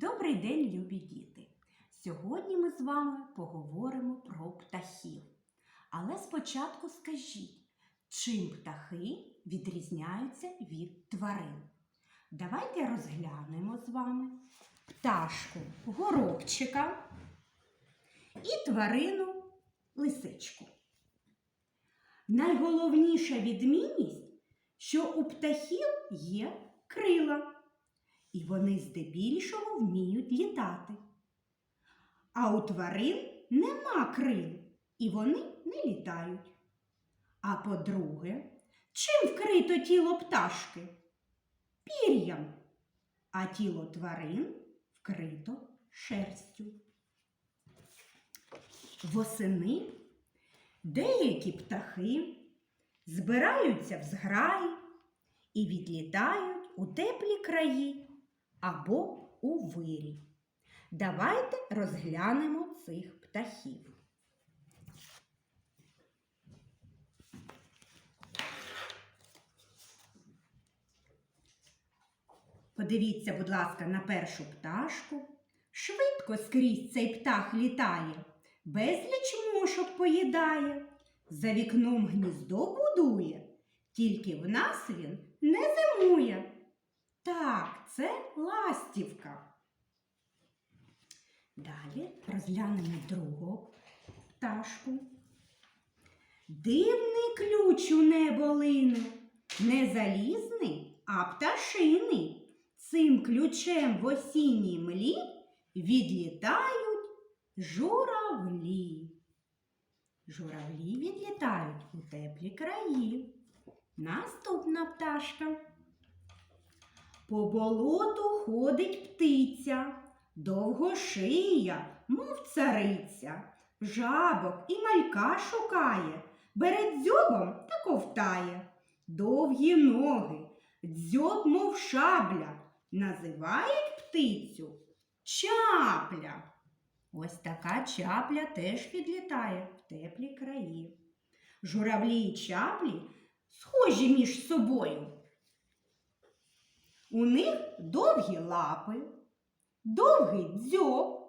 Добрий день, любі діти! Сьогодні ми з вами поговоримо про птахів. Але спочатку скажіть, чим птахи відрізняються від тварин? Давайте розглянемо з вами пташку горобчика і тварину лисичку. Найголовніша відмінність, що у птахів є крила і вони здебільшого вміють літати. А у тварин нема крил, і вони не літають. А по-друге, чим вкрито тіло пташки? Пір'ям, а тіло тварин вкрито шерстю. Восени деякі птахи збираються в зграї і відлітають у теплі краї або у вирі. Давайте розглянемо цих птахів. Подивіться, будь ласка, на першу пташку. Швидко скрізь цей птах літає, безліч мошок поїдає, за вікном гніздо будує, тільки в нас він не зимує. Так, це ластівка. Далі розглянемо другу пташку. Дивний ключ у небо лине, не залізний, а пташиний. Цим ключем в осінній млі відлітають журавлі. Журавлі відлітають у теплі краї. Наступна пташка. По болоту ходить птиця, довгошия, мов цариця, жабок і малька шукає, бере дзьобом та ковтає. Довгі ноги, дзьоб, мов шабля, називають птицю чапля. Ось така чапля теж відлітає в теплі краї. Журавлі і чаплі схожі між собою. У них довгі лапи, довгий дзьоб.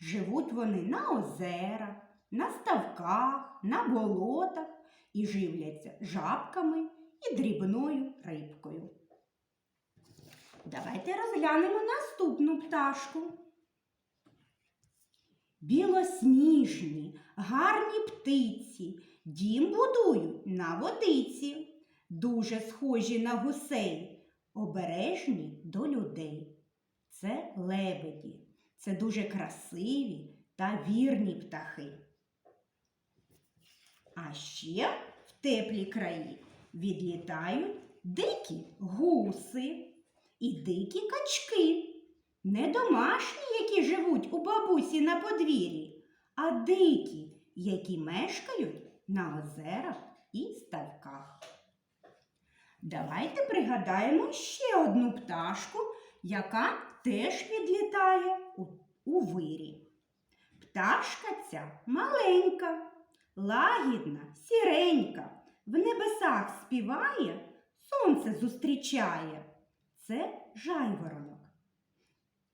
Живуть вони на озерах, на ставках, на болотах і живляться жабками і дрібною рибкою. Давайте розглянемо наступну пташку. Білосніжні, гарні птиці, дім будують на водиці, дуже схожі на гусей, обережні до людей. Це лебеді, це дуже красиві та вірні птахи. А ще в теплі краї відлітають дикі гуси і дикі качки. Не домашні, які живуть у бабусі на подвір'ї, а дикі, які мешкають на озерах і ставках. Давайте пригадаємо ще одну пташку, яка теж відлітає у, у вирі. Пташка ця маленька, лагідна, сіренька, в небесах співає, сонце зустрічає. Це жайворонок.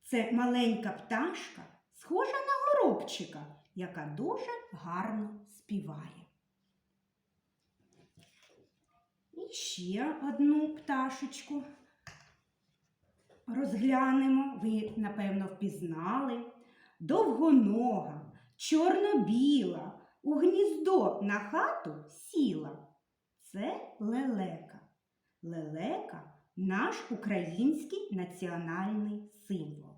Це маленька пташка, схожа на горобчика, яка дуже гарно співає. І ще одну пташечку розглянемо. Ви, напевно, впізнали. Довгонога, чорно-біла, у гніздо на хату сіла. Це лелека. Лелека наш український національний символ.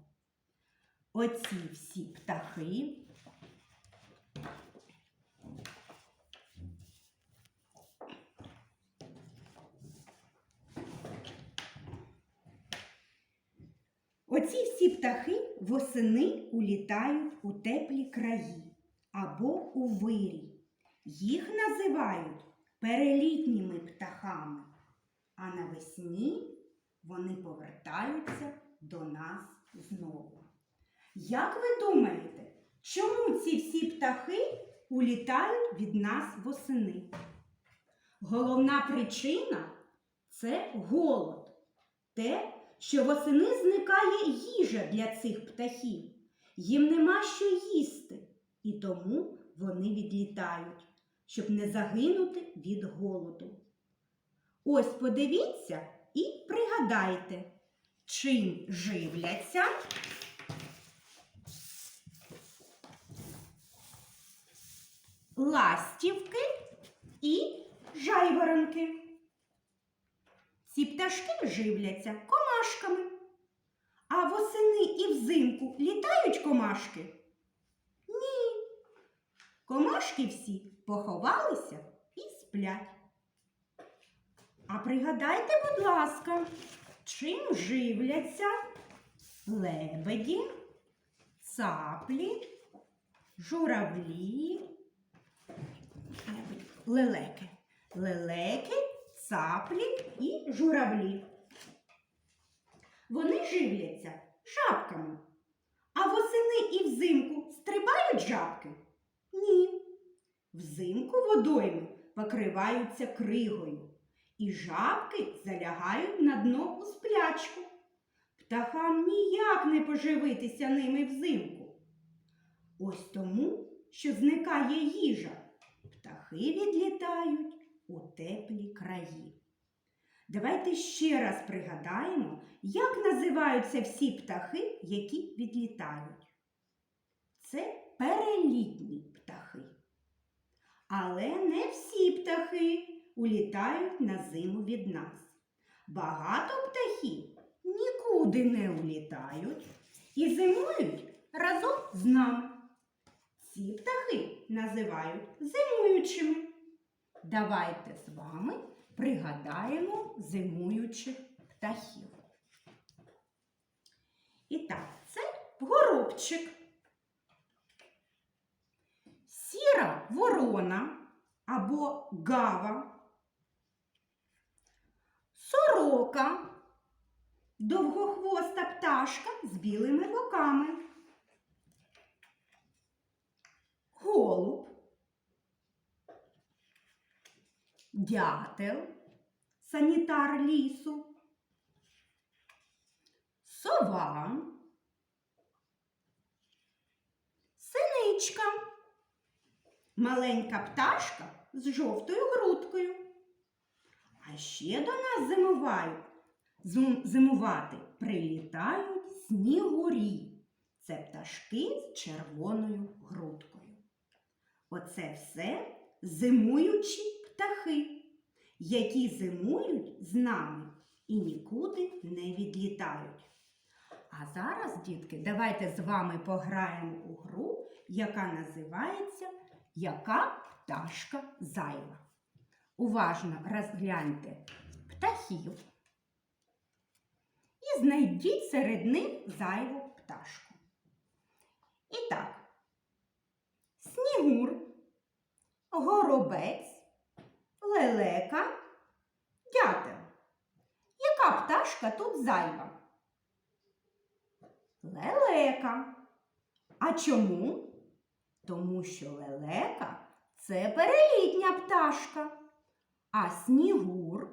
Оці всі птахи. Оці всі птахи восени улітають у теплі краї або у вирі. Їх називають перелітніми птахами, а навесні вони повертаються до нас знову. Як ви думаєте, чому ці всі птахи улітають від нас восени? Головна причина це голод. Те, що восени зникає їжа для цих птахів. Їм нема що їсти, і тому вони відлітають, щоб не загинути від голоду. Ось подивіться і пригадайте, чим живляться ластівки і жайворонки. Ці пташки живляться комашками. А восени і взимку літають комашки? Ні. Комашки всі поховалися і сплять. А пригадайте, будь ласка, чим живляться лебеді, цаплі, журавлі, лелеки, лелеки, цаплі і журавлі. Вони живляться жабками. А восени і взимку стрибають жабки? Ні. Взимку водойми покриваються кригою, і жабки залягають на дно у сплячку. Птахам ніяк не поживитися ними взимку. Ось тому, що зникає їжа, птахи відлітають у теплі краї. Давайте ще раз пригадаємо, як називаються всі птахи, які відлітають. Це перелітні птахи. Але не всі птахи улітають на зиму від нас. Багато птахів нікуди не улітають і зимують разом з нами. Ці птахи називають зимуючими. Давайте з вами пригадаємо зимуючих птахів. І так, це горобчик, сіра ворона або гава, сорока, довгохвоста пташка з білими боками, голуб, дятел, санітар лісу, сова, синичка, маленька пташка з жовтою грудкою. А ще до нас зимувають, зимувати прилітають снігурі. Це пташки з червоною грудкою. Оце все зимуючі птахи, які зимують з нами і нікуди не відлітають. А зараз, дітки, давайте з вами пограємо у гру, яка називається Яка пташка зайва. Уважно розгляньте птахів і знайдіть серед них зайву пташку. І так, снігур, горобець, лелека, дятел. Яка пташка тут зайва? Лелека. А чому? Тому що лелека це перелітня пташка, а снігур,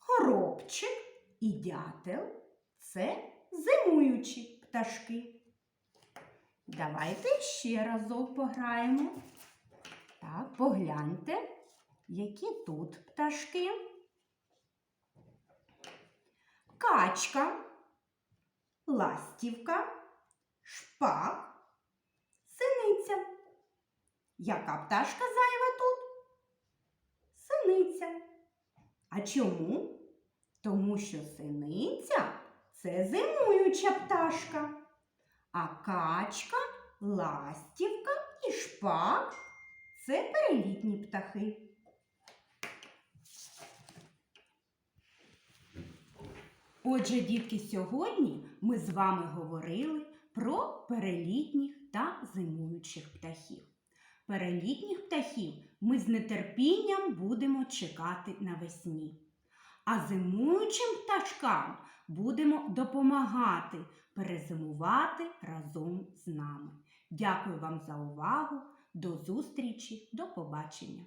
горобчик і дятел це зимуючі пташки. Давайте ще разок пограємо. Так, погляньте, які тут пташки. Качка, ластівка, шпак, синиця. Яка пташка зайва тут? Синиця. А чому? Тому що синиця це зимуюча пташка, а качка, ластівка і шпак це перелітні птахи. Отже, дітки, сьогодні ми з вами говорили про перелітніх та зимуючих птахів. Перелітніх птахів ми з нетерпінням будемо чекати навесні. А зимуючим пташкам будемо допомагати перезимувати разом з нами. Дякую вам за увагу. До зустрічі, до побачення!